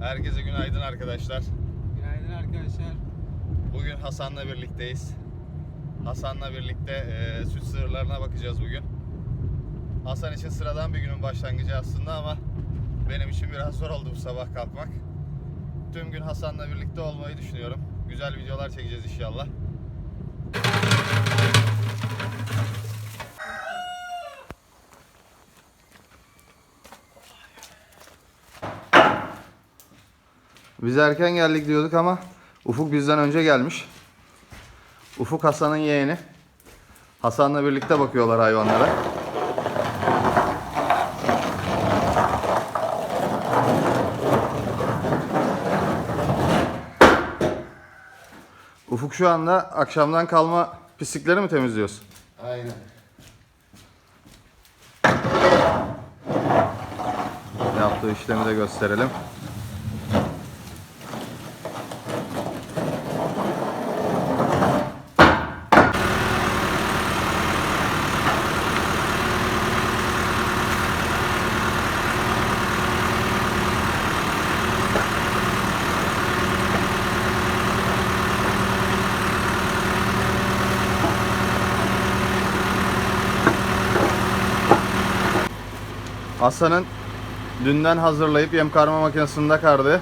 Herkese günaydın arkadaşlar. Günaydın arkadaşlar. Bugün Hasan'la birlikteyiz. Hasan'la birlikte e, süt sığırlarına bakacağız bugün. Hasan için sıradan bir günün başlangıcı aslında ama benim için biraz zor oldu bu sabah kalkmak. Tüm gün Hasan'la birlikte olmayı düşünüyorum. Güzel videolar çekeceğiz inşallah. Biz erken geldik diyorduk ama Ufuk bizden önce gelmiş. Ufuk Hasan'ın yeğeni. Hasan'la birlikte bakıyorlar hayvanlara. Ufuk şu anda akşamdan kalma pislikleri mi temizliyorsun? Aynen. Yaptığı işlemi de gösterelim. Hasan'ın dünden hazırlayıp yem karma makinesinde kardı.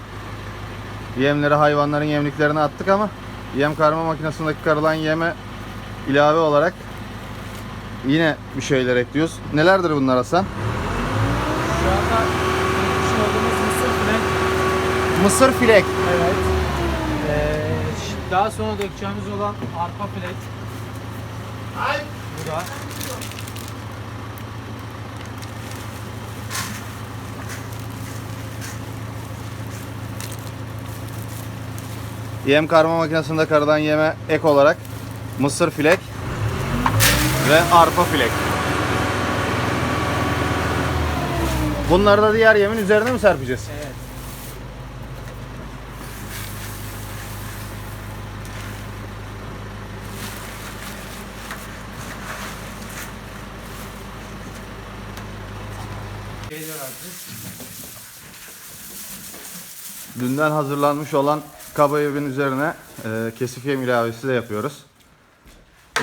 Yemleri hayvanların yemliklerine attık ama yem karma makinesindeki karılan yeme ilave olarak yine bir şeyler ekliyoruz. Nelerdir bunlar Hasan? Şu anda şu olduğumuz mısır filek. Mısır filek. Evet. Ee, daha sonra dökeceğimiz olan arpa filek. Bu da. Yem karma makinesinde karılan yeme ek olarak mısır filek ve arpa filek. Bunları da diğer yemin üzerine mi serpeceğiz? Evet. Dünden hazırlanmış olan kaba yemin üzerine e, kesif yem ilavesi de yapıyoruz.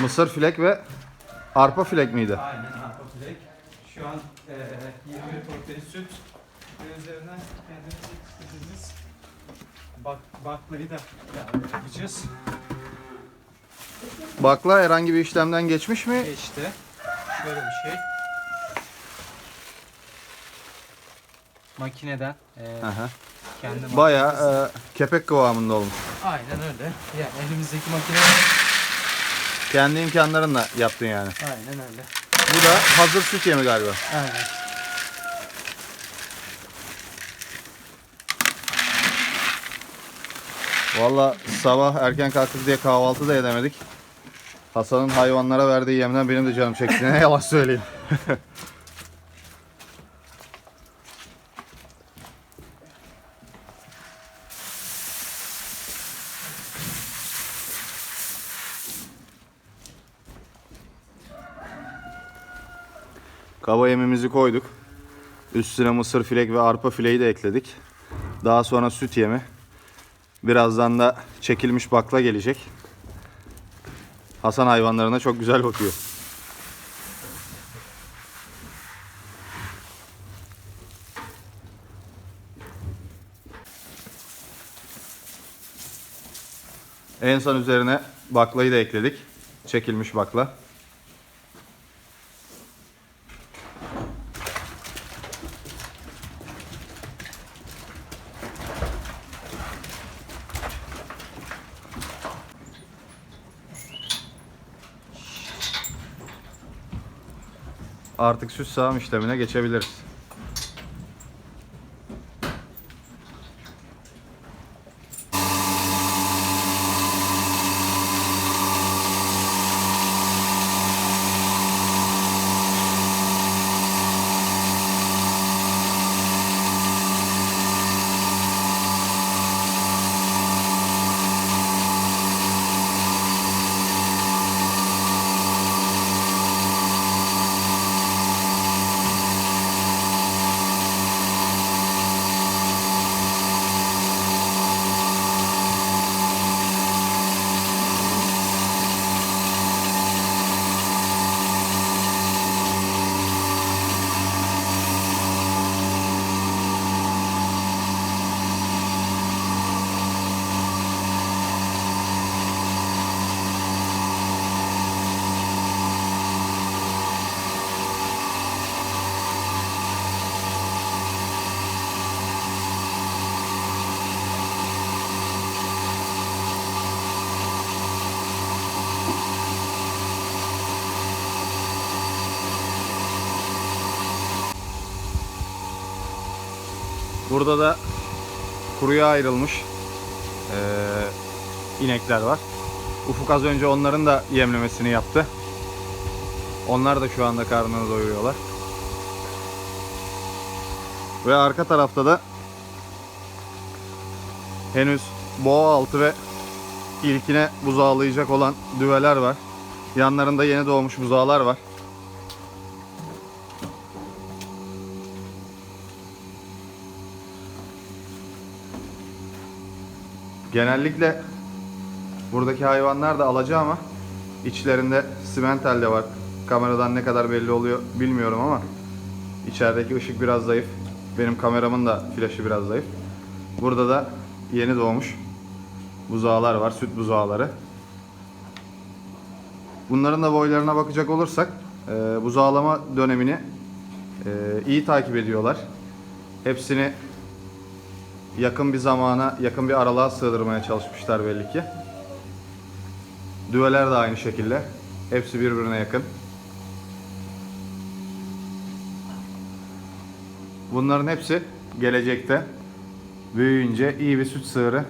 Mısır filek ve arpa filek miydi? Aynen arpa filek. Şu an e, 20 protein süt ve üzerine kendimiz yetiştirdiğimiz bak, baklayı da yapacağız. Bakla herhangi bir işlemden geçmiş mi? Geçti. Şöyle bir şey. Makineden e, Aha. Kendi Bayağı e, kepek kıvamında olmuş. Aynen öyle. Yani elimizdeki makine Kendi imkanlarınla yaptın yani. aynen öyle. Bu da hazır süt yemi galiba. Aynen. Valla sabah erken kalktık diye kahvaltı da edemedik. Hasan'ın hayvanlara verdiği yemden benim de canım çekti. Ne yalan söyleyeyim. Kaba yemimizi koyduk. Üstüne mısır filek ve arpa fileyi de ekledik. Daha sonra süt yemi. Birazdan da çekilmiş bakla gelecek. Hasan hayvanlarına çok güzel bakıyor. En son üzerine baklayı da ekledik. Çekilmiş bakla. Artık süt sağım işlemine geçebiliriz. Burada da kuruya ayrılmış eee, inekler var. Ufuk az önce onların da yemlemesini yaptı. Onlar da şu anda karnını doyuruyorlar. Ve arka tarafta da henüz boğa altı ve ilkine buzağlayacak olan düveler var. Yanlarında yeni doğmuş buzağlar var. Genellikle buradaki hayvanlar da alaca ama içlerinde simental de var. Kameradan ne kadar belli oluyor bilmiyorum ama içerideki ışık biraz zayıf. Benim kameramın da flaşı biraz zayıf. Burada da yeni doğmuş buzağlar var, süt buzağları. Bunların da boylarına bakacak olursak e, buzağlama dönemini e, iyi takip ediyorlar. Hepsini yakın bir zamana, yakın bir aralığa sığdırmaya çalışmışlar belli ki. Düveler de aynı şekilde. Hepsi birbirine yakın. Bunların hepsi gelecekte büyüyünce iyi bir süt sığırı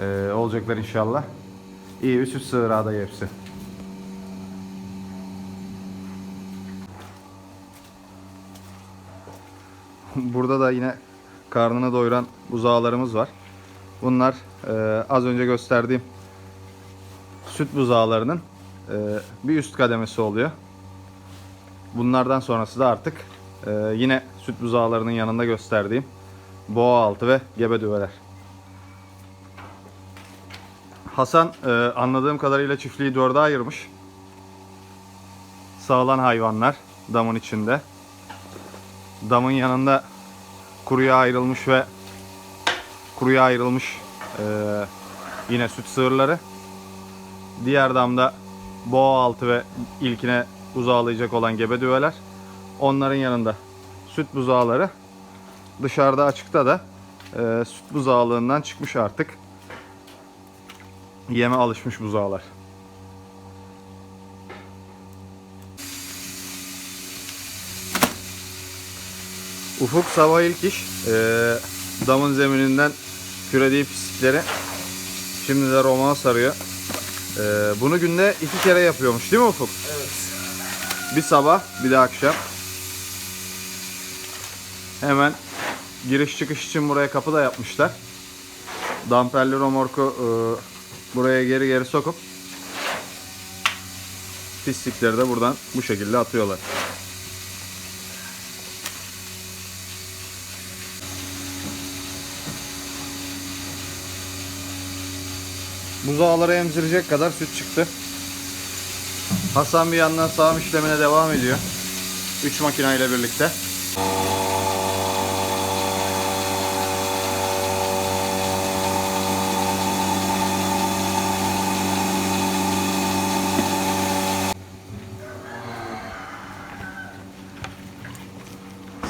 e, olacaklar inşallah. İyi bir süt sığırı adayı hepsi. Burada da yine karnını doyuran buzağlarımız var. Bunlar e, az önce gösterdiğim süt buzağlarının e, bir üst kademesi oluyor. Bunlardan sonrası da artık e, yine süt buzağlarının yanında gösterdiğim boğa altı ve gebe düveler. Hasan e, anladığım kadarıyla çiftliği dörde ayırmış. Sağlan hayvanlar damın içinde. Damın yanında kuruya ayrılmış ve kuruya ayrılmış e, yine süt sığırları. Diğer damda boğa altı ve ilkine buzağlayacak olan gebe düveler. Onların yanında süt buzağları. Dışarıda açıkta da e, süt buzağlığından çıkmış artık. Yeme alışmış buzağlar. Ufuk sabah ilk iş e, damın zemininden kürediği pislikleri şimdi de roman sarıyor. E, bunu günde iki kere yapıyormuş değil mi Ufuk? Evet. Bir sabah bir de akşam. Hemen giriş çıkış için buraya kapı da yapmışlar. Damperli romorku e, buraya geri geri sokup pislikleri de buradan bu şekilde atıyorlar. Buzağları emzirecek kadar süt çıktı. Hasan bir yandan sağım işlemine devam ediyor. 3 makineyle birlikte.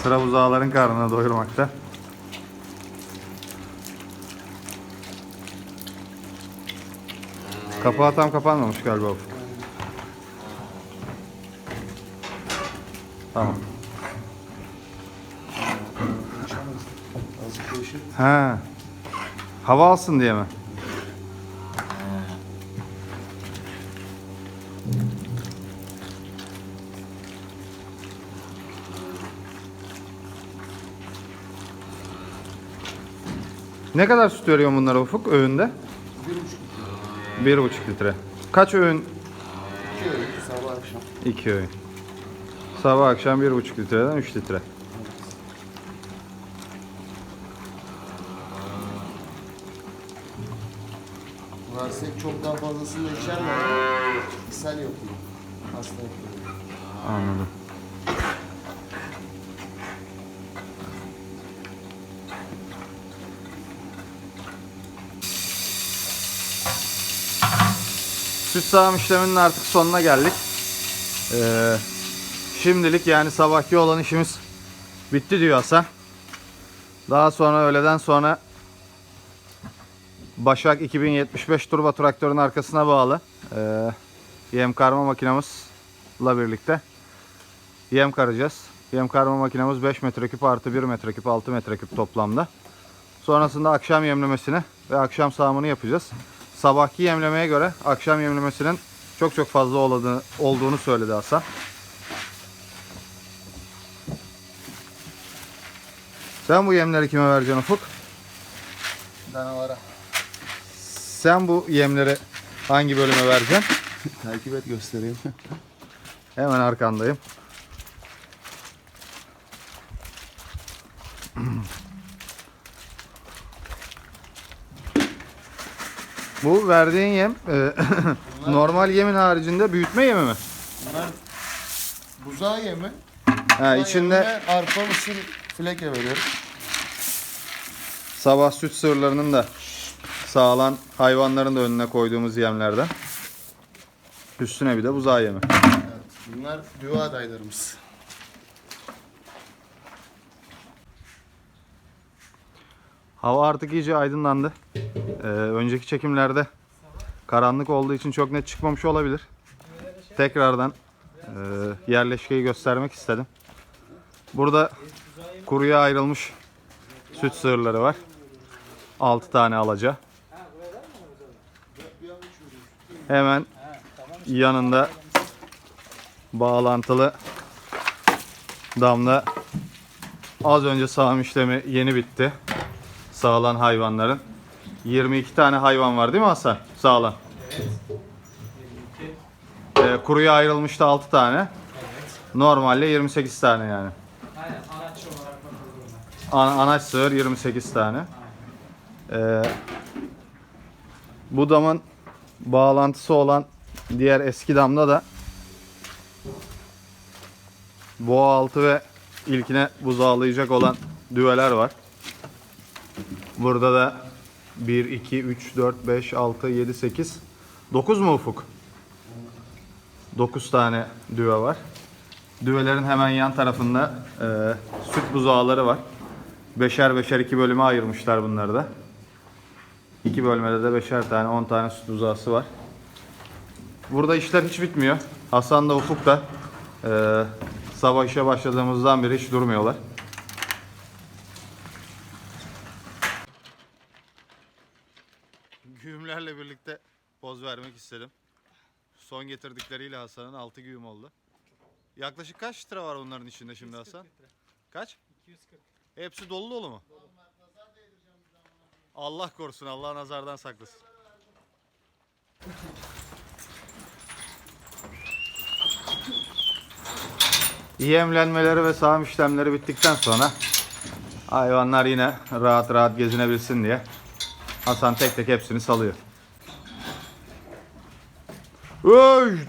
Sıra buzağların karnını doyurmakta. Kapağı tam kapanmamış galiba. bu. Tamam. He. Hava alsın diye mi? Ne kadar süt veriyor bunlara Ufuk öğünde? Bir buçuk Bir buçuk litre. Kaç öğün? iki öğün sabah akşam. İki öğün. Sabah akşam bir buçuk litreden üç litre. Varsayıp çok daha fazlasını da içerler. İshal yapıyor. Hasta yapıyor. Anladım. Süt sağım işleminin artık sonuna geldik. Ee, şimdilik yani sabahki olan işimiz bitti diyor Hasan. Daha sonra öğleden sonra Başak 2075 turbo traktörün arkasına bağlı ee, yem karma makinamızla birlikte yem karacağız. Yem karma makinamız 5 metreküp artı 1 metreküp 6 metreküp toplamda. Sonrasında akşam yemlemesini ve akşam sağımını yapacağız. Sabahki yemlemeye göre akşam yemlemesinin çok çok fazla olduğunu, söyledi Hasan. Sen bu yemleri kime vereceksin Ufuk? Danavara. Sen bu yemleri hangi bölüme vereceksin? Takip et göstereyim. Hemen arkandayım. Bu verdiğin yem e, normal yemin haricinde büyütme yemi mi? Bunlar buzağı yemi. Ha, Buzağı içinde yemine arpa mısır fileke veriyorum. sabah süt sığırlarının da sağlan hayvanların da önüne koyduğumuz yemlerden. Üstüne bir de buzağı yemi. Evet, bunlar düve adaylarımız. Hava artık iyice aydınlandı. Ee, önceki çekimlerde karanlık olduğu için çok net çıkmamış olabilir. Tekrardan e, yerleşkeyi göstermek istedim. Burada kuruya ayrılmış süt sığırları var. 6 tane alaca. Hemen yanında bağlantılı damla az önce sağım işlemi yeni bitti sağlan hayvanların. 22 tane hayvan var değil mi Hasan? Sağlan. Ee, kuruya ayrılmıştı 6 tane. Evet. Normalde 28 tane yani. Aynen araç olarak bakıldığında. Ana, anaç sığır 28 tane. Ee, bu damın bağlantısı olan diğer eski damda da boğa altı ve ilkine buzağlayacak olan düveler var. Burada da 1, 2, 3, 4, 5, 6, 7, 8, 9 mu ufuk? 9 tane düve var. Düvelerin hemen yan tarafında e, süt buzağları var. Beşer beşer iki bölüme ayırmışlar bunları da. İki bölmede de beşer tane, 10 tane süt buzağısı var. Burada işler hiç bitmiyor. Hasan da Ufuk da e, sabah işe başladığımızdan beri hiç durmuyorlar. Güğümlerle birlikte poz vermek istedim. Son getirdikleriyle Hasan'ın 6 güğüm oldu. Yaklaşık kaç litre var onların içinde şimdi Hasan? Kaç? 240. Hepsi dolu dolu mu? Allah korusun, Allah nazardan saklasın. Yemlenmeleri ve sağım işlemleri bittikten sonra hayvanlar yine rahat rahat gezinebilsin diye Hasan tek tek hepsini salıyor. Oy!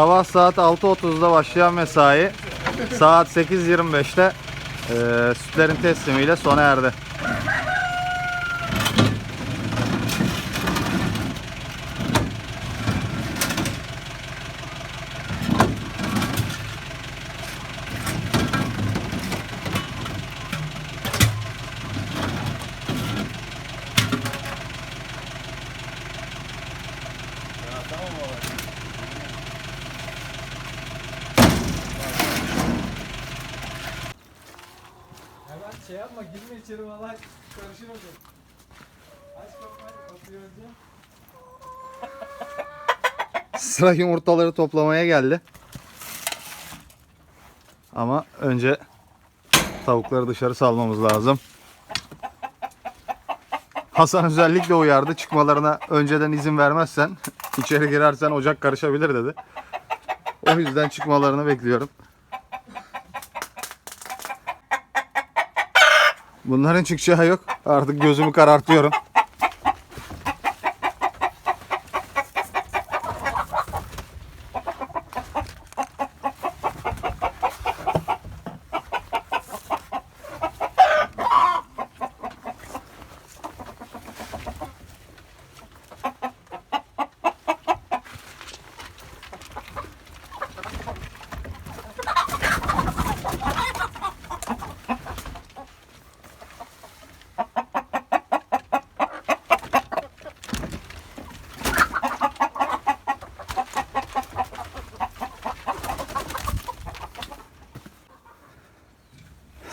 Sabah saat 6.30'da başlayan mesai saat 8.25'te eee sütlerin teslimiyle sona erdi. Hemen şey yapma girme içeri valla karışır hocam. Aç kapıyı kapıyı önce. Sıra yumurtaları toplamaya geldi. Ama önce tavukları dışarı salmamız lazım. Hasan özellikle uyardı. Çıkmalarına önceden izin vermezsen, içeri girersen ocak karışabilir dedi. O yüzden çıkmalarını bekliyorum. Bunların çıkacağı yok. Artık gözümü karartıyorum.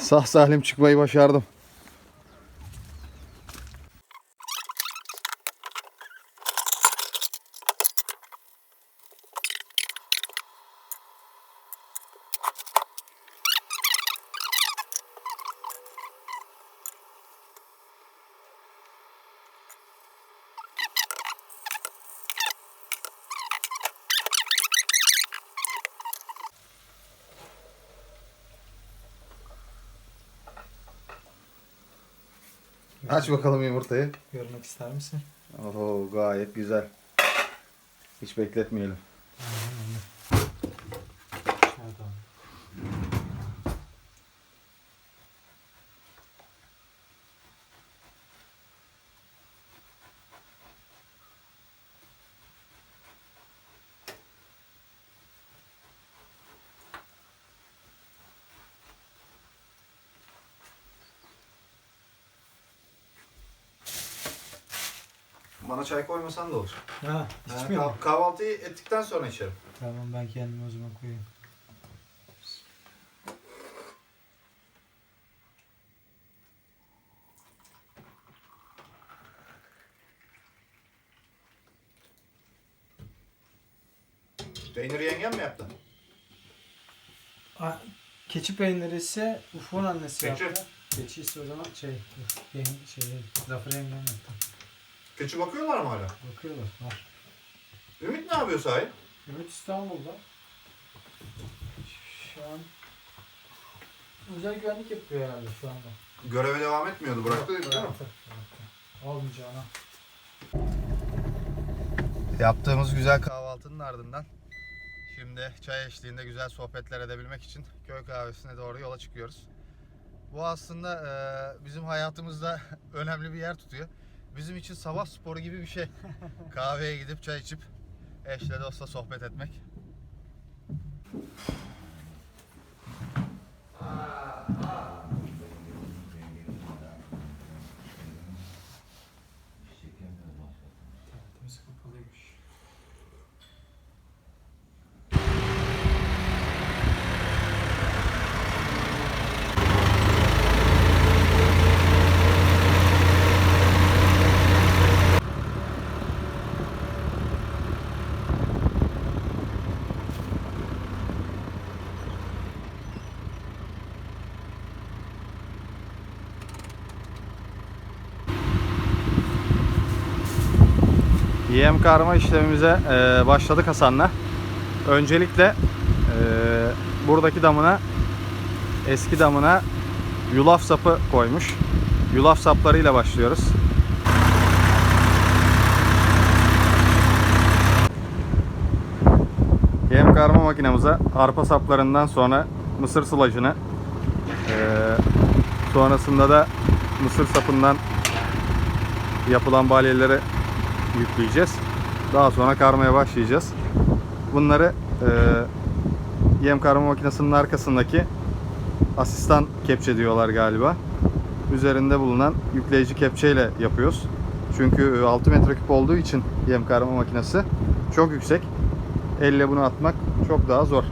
Sağ salim çıkmayı başardım. Aç bakalım yumurtayı. Görmek ister misin? Oho gayet güzel. Hiç bekletmeyelim. Şurada. Bana çay koymasan da olur. Ha, içmiyor mu? kah- kahvaltıyı ettikten sonra içerim. Tamam ben kendime o zaman koyayım. Peyniri yengem mi yaptı? Aa, keçi peyniri ise Ufuk'un annesi Keçi. yaptı. Keçi ise o zaman şey, Uf, yeng, şey, Zafer yengem yaptı. Keçi bakıyorlar mı hala? Bakıyorlar, var. Ümit ne yapıyor sahi? Ümit İstanbul'da. Şu an özel güvenlik yapıyor herhalde şu anda. Göreve devam etmiyordu. Bıraktı değil mi? Bıraktı. Olmayacağına. Yaptığımız güzel kahvaltının ardından şimdi çay eşliğinde güzel sohbetler edebilmek için köy kahvesine doğru yola çıkıyoruz. Bu aslında bizim hayatımızda önemli bir yer tutuyor. Bizim için sabah sporu gibi bir şey. Kahveye gidip çay içip eşle dostla sohbet etmek. Tertemiz Yem karma işlemimize e, başladık Hasan'la. Öncelikle e, buradaki damına eski damına yulaf sapı koymuş. Yulaf saplarıyla başlıyoruz. Yem karma makinemize arpa saplarından sonra mısır sılacını e, sonrasında da mısır sapından yapılan balyeleri yükleyeceğiz. Daha sonra karmaya başlayacağız. Bunları e, yem karma makinesinin arkasındaki asistan kepçe diyorlar galiba. Üzerinde bulunan yükleyici kepçeyle yapıyoruz. Çünkü e, 6 metreküp olduğu için yem karma makinesi çok yüksek. Elle bunu atmak çok daha zor.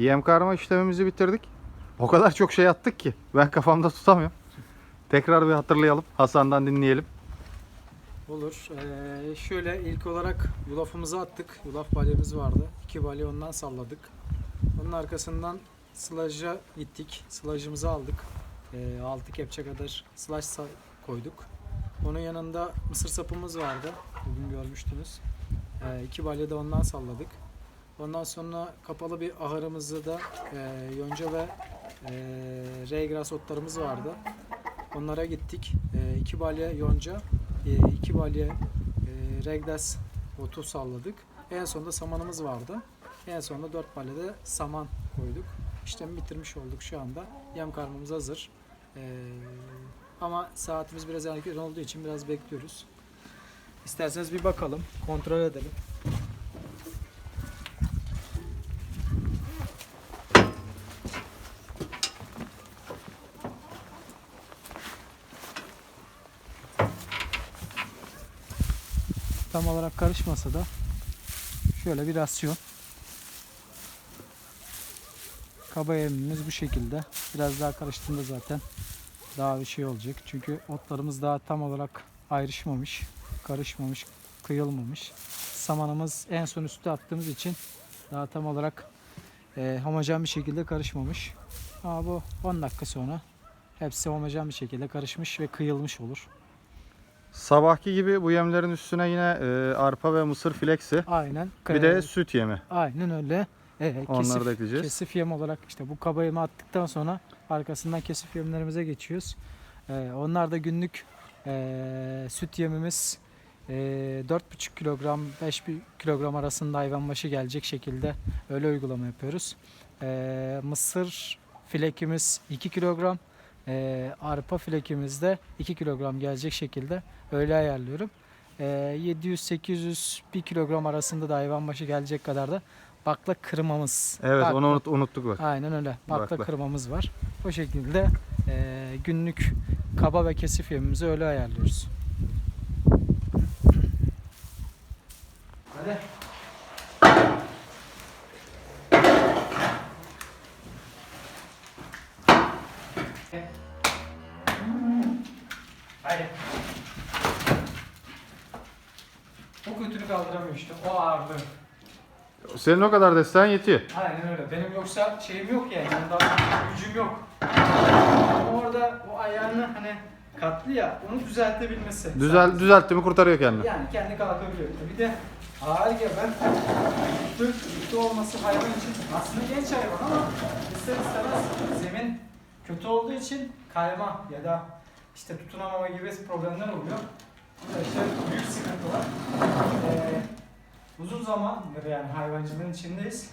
Yem karma işlemimizi bitirdik. O kadar çok şey attık ki ben kafamda tutamıyorum. Tekrar bir hatırlayalım. Hasan'dan dinleyelim. Olur. Ee, şöyle ilk olarak yulafımızı attık. Yulaf balyamız vardı. İki balya ondan salladık. Onun arkasından sılaja gittik. Sılajımızı aldık. Ee, 6 kepçe kadar sılaj sa- koyduk. Onun yanında mısır sapımız vardı. Bugün görmüştünüz. Ee, iki balya da ondan salladık. Ondan sonra kapalı bir ahırımızda da e, yonca ve e, reygras otlarımız vardı. Onlara gittik. E, iki balya yonca, e, iki balya e, regdas otu salladık. En sonunda samanımız vardı. En sonunda dört balya da saman koyduk. İşlemi bitirmiş olduk şu anda. Yem karmamız hazır. E, ama saatimiz biraz erken olduğu için biraz bekliyoruz. İsterseniz bir bakalım, kontrol edelim. Tam olarak karışmasa da şöyle bir rasyon. Kaba yemimiz bu şekilde. Biraz daha karıştığında zaten daha bir şey olacak. Çünkü otlarımız daha tam olarak ayrışmamış, karışmamış, kıyılmamış. Samanımız en son üstü attığımız için daha tam olarak e, homojen bir şekilde karışmamış. Ama bu 10 dakika sonra hepsi homojen bir şekilde karışmış ve kıyılmış olur. Sabahki gibi bu yemlerin üstüne yine e, arpa ve mısır fleksi. Aynen. Bir de süt yemi. Aynen öyle. Ee, Onları kesif, da ekleyeceğiz. kesif yem olarak işte bu kaba yemi attıktan sonra arkasından kesif yemlerimize geçiyoruz. Ee, onlar da günlük ee, süt yemimiz ee, 4,5 kilogram 5 bir kilogram arasında hayvan başı gelecek şekilde öyle uygulama yapıyoruz. Ee, mısır filekimiz 2 kilogram ee, arpa filekimiz de 2 kilogram gelecek şekilde öyle ayarlıyorum. Ee, 700-800 1 kilogram arasında da hayvan başı gelecek kadar da bakla kırmamız. Evet Bakla- onu unut- unuttuk bak. Aynen öyle. Bakla, Bakla. kırmamız var. O şekilde e, günlük kaba ve kesif yemimizi öyle ayarlıyoruz. Hadi. Senin o kadar desten yetiyor. Aynen öyle. Benim yoksa şeyim yok yani. Ben daha gücüm yok. Ama orada o ayağını hani katlı ya onu düzeltebilmesi. Düzel, düzeltti mi kurtarıyor kendini. Yani kendi kalkabiliyor. Bir de ağır geben yüklü, yüklü olması hayvan için aslında genç hayvan ama ister istemez zemin kötü olduğu için kayma ya da işte tutunamama gibi problemler oluyor. Bu da işte büyük sıkıntılar. Ee, uzun zamandır yani hayvancılığın içindeyiz.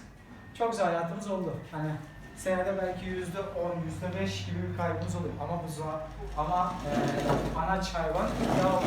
Çok güzel hayatımız oldu. Hani senede belki yüzde on, yüzde beş gibi bir kaybımız oluyor. Ama buzağı, ama e, anaç hayvan yağ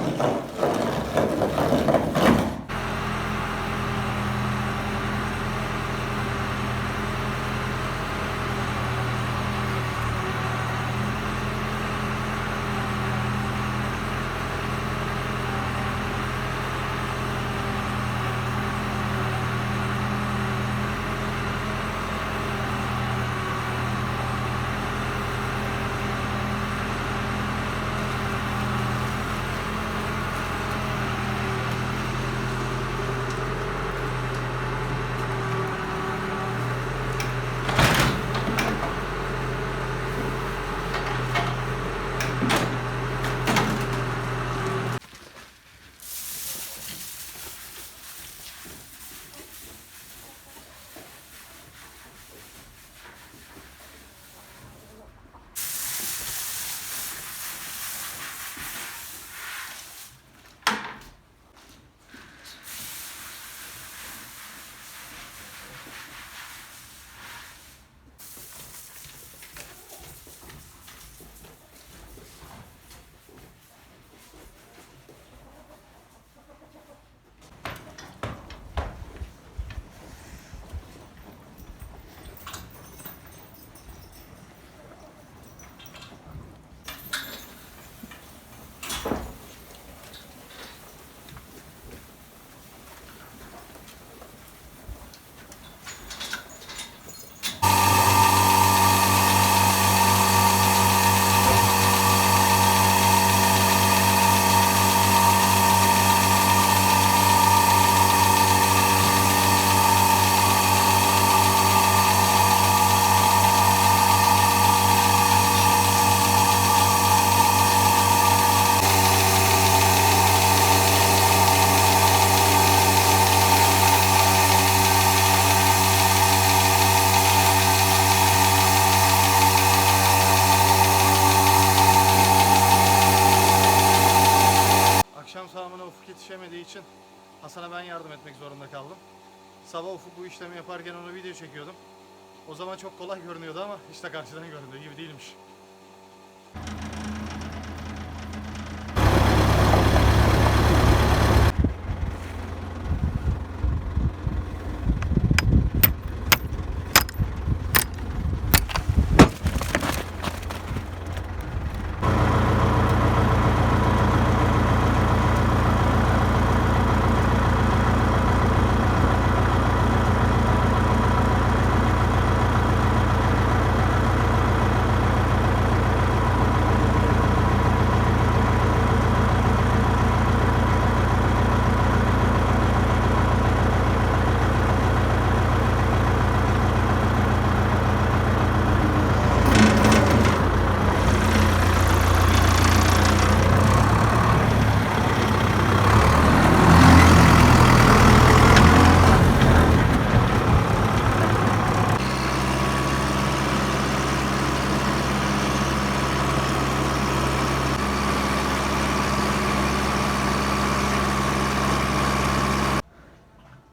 Ufuk yetişemediği için Hasan'a ben yardım etmek zorunda kaldım. Sabah Ufuk bu işlemi yaparken onu video çekiyordum. O zaman çok kolay görünüyordu ama işte karşıdan göründüğü gibi değilmiş.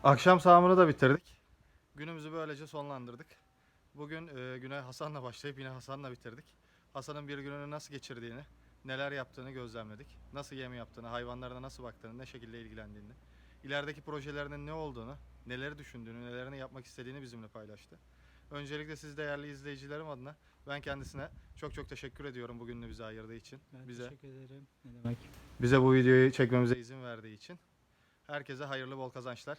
Akşam sağımını da bitirdik. Günümüzü böylece sonlandırdık. Bugün e, güne Hasan'la başlayıp yine Hasan'la bitirdik. Hasan'ın bir gününü nasıl geçirdiğini, neler yaptığını gözlemledik. Nasıl yem yaptığını, hayvanlarına nasıl baktığını, ne şekilde ilgilendiğini, ilerideki projelerinin ne olduğunu, neleri düşündüğünü, nelerini yapmak istediğini bizimle paylaştı. Öncelikle siz değerli izleyicilerim adına ben kendisine çok çok teşekkür ediyorum bugününü bize ayırdığı için. Ben bize teşekkür ederim. Ne demek? bize bu videoyu çekmemize izin verdiği için. Herkese hayırlı bol kazançlar.